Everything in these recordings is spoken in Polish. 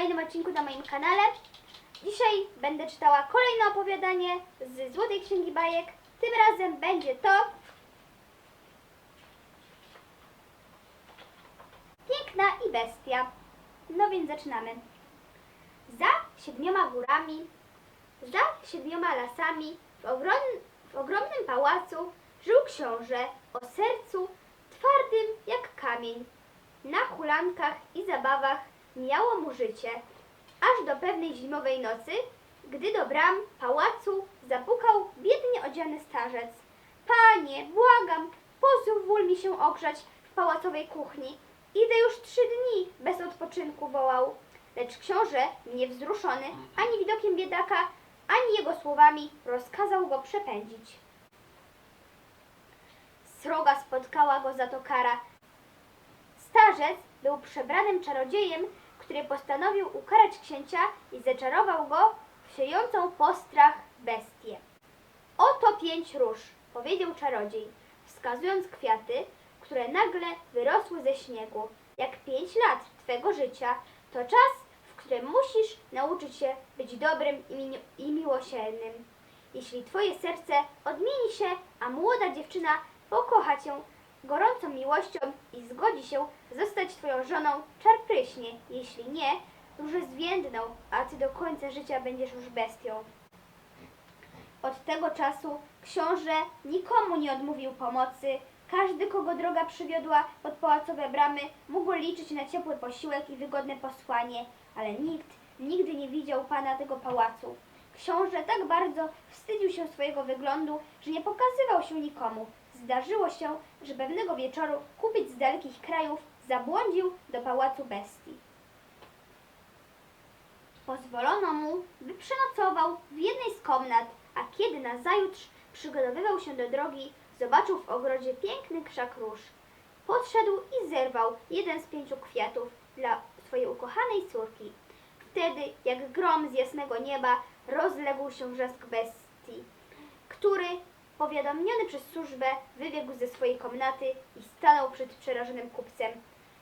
kolejnym odcinku na moim kanale. Dzisiaj będę czytała kolejne opowiadanie z Złotej Księgi Bajek. Tym razem będzie to Piękna i Bestia. No więc zaczynamy. Za siedmioma górami, za siedmioma lasami, w, ogrom, w ogromnym pałacu żył książę o sercu twardym jak kamień. Na hulankach i zabawach mijało mu życie, aż do pewnej zimowej nocy, gdy do bram pałacu zapukał biednie odziany starzec. Panie, błagam, pozwól mi się ogrzać w pałacowej kuchni. Idę już trzy dni bez odpoczynku, wołał. Lecz książę, niewzruszony ani widokiem biedaka, ani jego słowami, rozkazał go przepędzić. Sroga spotkała go za to kara. Starzec był przebranym czarodziejem, który postanowił ukarać księcia i zaczarował go w siejącą postrach bestię. Oto pięć róż, powiedział czarodziej, wskazując kwiaty, które nagle wyrosły ze śniegu. Jak pięć lat twego życia to czas, w którym musisz nauczyć się być dobrym i, mi- i miłosiernym. Jeśli twoje serce odmieni się, a młoda dziewczyna pokocha cię gorącą miłością i zgodzi się zostać twoją żoną, czar pryśnie. Jeśli nie, róże zwiędną, a ty do końca życia będziesz już bestią. Od tego czasu książę nikomu nie odmówił pomocy. Każdy, kogo droga przywiodła pod pałacowe bramy, mógł liczyć na ciepły posiłek i wygodne posłanie, ale nikt nigdy nie widział pana tego pałacu. Książę tak bardzo wstydził się swojego wyglądu, że nie pokazywał się nikomu. Zdarzyło się, że pewnego wieczoru kupiec z dalekich krajów zabłądził do pałacu bestii. Pozwolono mu, by przenocował w jednej z komnat, a kiedy nazajutrz przygotowywał się do drogi, zobaczył w ogrodzie piękny krzak róż. Podszedł i zerwał jeden z pięciu kwiatów dla swojej ukochanej córki. Wtedy, jak grom z jasnego nieba, rozległ się wrzask bestii, który, powiadomiony przez służbę, wybiegł ze swojej komnaty i stanął przed przerażonym kupcem.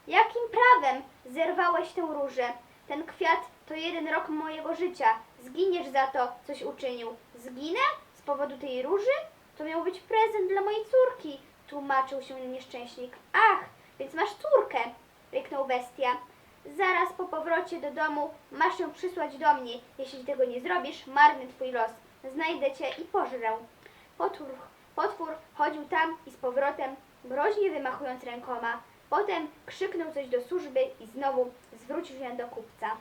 Jakim prawem zerwałeś tę różę? Ten kwiat to jeden rok mojego życia. Zginiesz za to, coś uczynił. Zginę? Z powodu tej róży? To miał być prezent dla mojej córki, tłumaczył się nieszczęśnik. Ach, więc masz córkę, ryknął bestia. Zaraz po powrocie do domu masz ją przysłać do mnie. Jeśli tego nie zrobisz, marny twój los. Znajdę cię i pożrę. Potwór, potwór chodził tam i z powrotem, groźnie wymachując rękoma. Potem krzyknął coś do służby i znowu zwrócił się do kupca.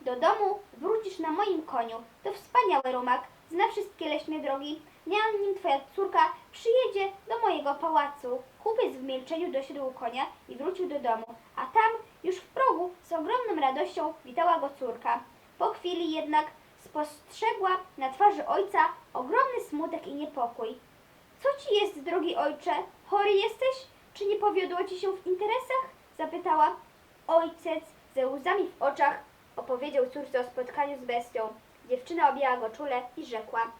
Do domu wrócisz na moim koniu. To wspaniały rumak. Zna wszystkie leśne drogi. Dnia nim twoja córka przyjedzie do mojego pałacu. Kupiec w milczeniu dosiadł konia i wrócił do domu. A tam, już w progu, z ogromną radością witała go córka. Po chwili jednak spostrzegła na twarzy ojca ogromny smutek i niepokój. Co ci jest, drogi ojcze? Chory jesteś? Czy nie powiodło ci się w interesach? Zapytała. Ojciec ze łzami w oczach opowiedział córce o spotkaniu z bestią. Dziewczyna objęła go czule i rzekła.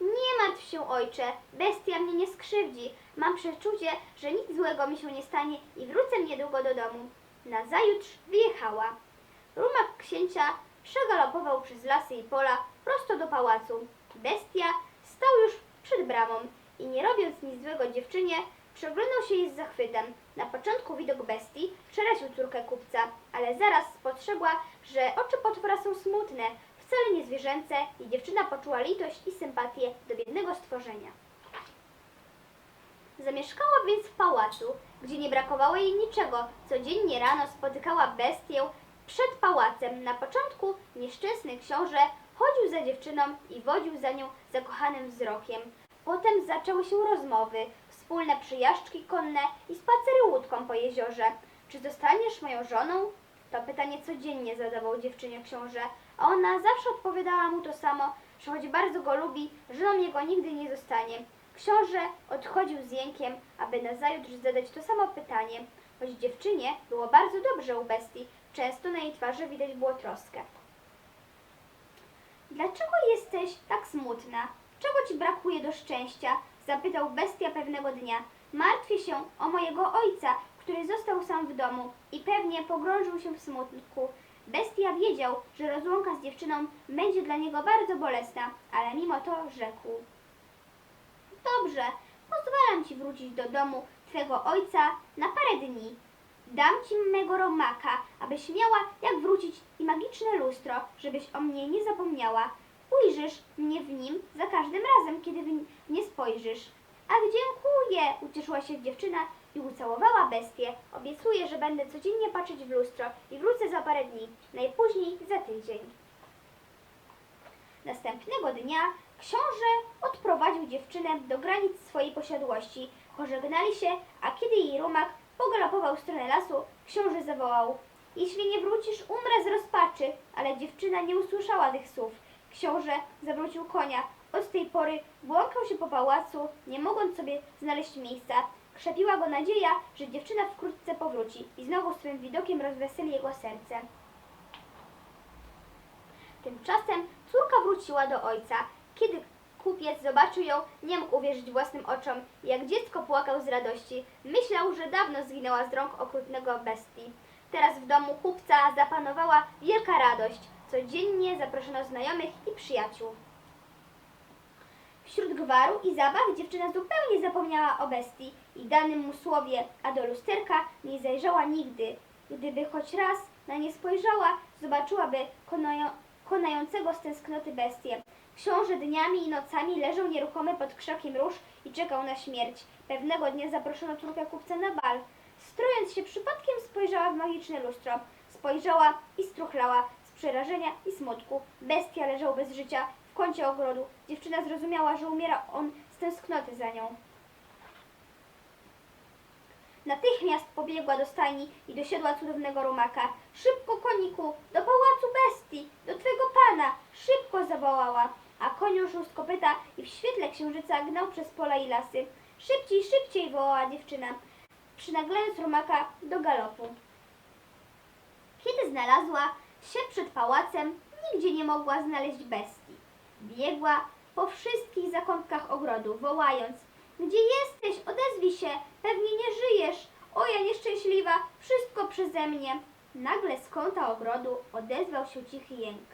Nie martw się, ojcze, bestia mnie nie skrzywdzi. Mam przeczucie, że nic złego mi się nie stanie i wrócę niedługo do domu. Nazajutrz wyjechała. Rumak księcia przegalopował przez lasy i pola prosto do pałacu. Bestia stał już przed bramą i nie robiąc nic złego dziewczynie, przeglądał się jej z zachwytem. Na początku widok bestii przeraził córkę kupca, ale zaraz spostrzegła, że oczy potwora są smutne, wcale nie zwierzęce i dziewczyna poczuła litość i sympatię do biednego stworzenia. Zamieszkała więc w pałacu, gdzie nie brakowało jej niczego. Codziennie rano spotykała bestię przed pałacem. Na początku nieszczęsny książę chodził za dziewczyną i wodził za nią zakochanym wzrokiem. Potem zaczęły się rozmowy, wspólne przyjażdżki konne i spacery łódką po jeziorze. Czy zostaniesz moją żoną? To pytanie codziennie zadawał dziewczynie książę, a ona zawsze odpowiadała mu to samo, że choć bardzo go lubi, żoną jego nigdy nie zostanie. Książę odchodził z jękiem, aby nazajutrz zadać to samo pytanie, choć dziewczynie było bardzo dobrze u bestii, często na jej twarzy widać było troskę. Dlaczego jesteś tak smutna? Czego ci brakuje do szczęścia? Zapytał bestia pewnego dnia. Martwię się o mojego ojca, który został sam w domu i pewnie pogrążył się w smutku. Bestia wiedział, że rozłąka z dziewczyną będzie dla niego bardzo bolesna, ale mimo to rzekł. Dobrze, pozwalam ci wrócić do domu twego ojca na parę dni. Dam ci mego romaka, abyś miała jak wrócić i magiczne lustro, żebyś o mnie nie zapomniała. Ujrzysz mnie w nim za każdym razem, kiedy w nie spojrzysz. Ach, dziękuję! Ucieszyła się dziewczyna i ucałowała bestię. Obiecuję, że będę codziennie patrzeć w lustro i wrócę za parę dni, najpóźniej za tydzień. Następnego dnia książę odprowadził dziewczynę do granic swojej posiadłości. Pożegnali się, a kiedy jej rumak pogalopował w stronę lasu, książę zawołał: Jeśli nie wrócisz, umrę z rozpaczy. Ale dziewczyna nie usłyszała tych słów. Książę zawrócił konia. Od tej pory błąkał się po pałacu, nie mogąc sobie znaleźć miejsca. Krzepiła go nadzieja, że dziewczyna wkrótce powróci i znowu swym widokiem rozweseli jego serce. Tymczasem córka wróciła do ojca. Kiedy kupiec zobaczył ją, nie mógł uwierzyć własnym oczom. Jak dziecko płakał z radości. Myślał, że dawno zginęła z rąk okrutnego bestii. Teraz w domu kupca zapanowała wielka radość. Codziennie zaproszono znajomych i przyjaciół. Wśród gwaru i zabaw dziewczyna zupełnie zapomniała o bestii i danym mu słowie, a do lusterka nie zajrzała nigdy. Gdyby choć raz na nie spojrzała, zobaczyłaby konają, konającego z tęsknoty bestię. Książę dniami i nocami leżał nieruchomy pod krzakiem róż i czekał na śmierć. Pewnego dnia zaproszono córkę kupca na bal. Strojąc się przypadkiem spojrzała w magiczne lustro. Spojrzała i struchlała z przerażenia i smutku. Bestia leżał bez życia w kącie ogrodu. Dziewczyna zrozumiała, że umiera on z tęsknoty za nią. Natychmiast pobiegła do stajni i dosiadła cudownego rumaka. Szybko, koniku, do pałacu bestii, do twego pana! Szybko zawołała. A koń ruszył z kopyta i w świetle księżyca gnał przez pola i lasy. Szybciej, szybciej wołała dziewczyna, przynaglając rumaka do galopu. Kiedy znalazła się przed pałacem, nigdzie nie mogła znaleźć bestii. Biegła po wszystkich zakątkach ogrodu, wołając: Gdzie jesteś? Odezwij się! Pewnie nie żyjesz! O ja nieszczęśliwa! Wszystko przeze mnie! Nagle z kąta ogrodu odezwał się cichy jęk.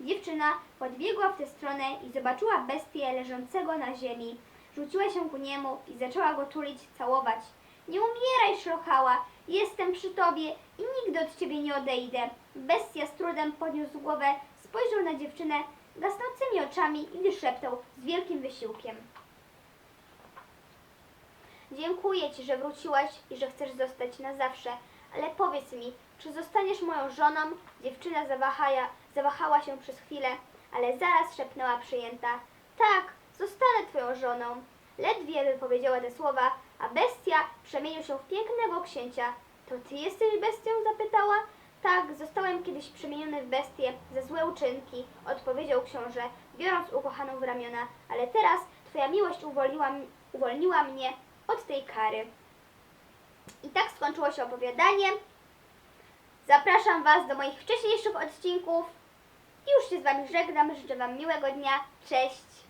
Dziewczyna podbiegła w tę stronę i zobaczyła bestię leżącego na ziemi. Rzuciła się ku niemu i zaczęła go tulić, całować. Nie umieraj, szlochała! Jestem przy tobie i nigdy od ciebie nie odejdę. Bestia z trudem podniósł głowę, spojrzał na dziewczynę gasnącymi oczami i wyszeptał z wielkim wysiłkiem. Dziękuję ci, że wróciłaś i że chcesz zostać na zawsze, ale powiedz mi, czy zostaniesz moją żoną? Dziewczyna zawahaja, zawahała się przez chwilę, ale zaraz szepnęła przyjęta. Tak, zostanę twoją żoną. Ledwie wypowiedziała te słowa, a bestia przemienił się w pięknego księcia. To ty jesteś bestią? zapytała. Tak, zostałem kiedyś przemieniony w bestię za złe uczynki, odpowiedział książę, biorąc ukochaną w ramiona, ale teraz twoja miłość uwolniła, uwolniła mnie od tej kary. I tak skończyło się opowiadanie. Zapraszam Was do moich wcześniejszych odcinków. I już się z Wami żegnam. Życzę Wam miłego dnia. Cześć!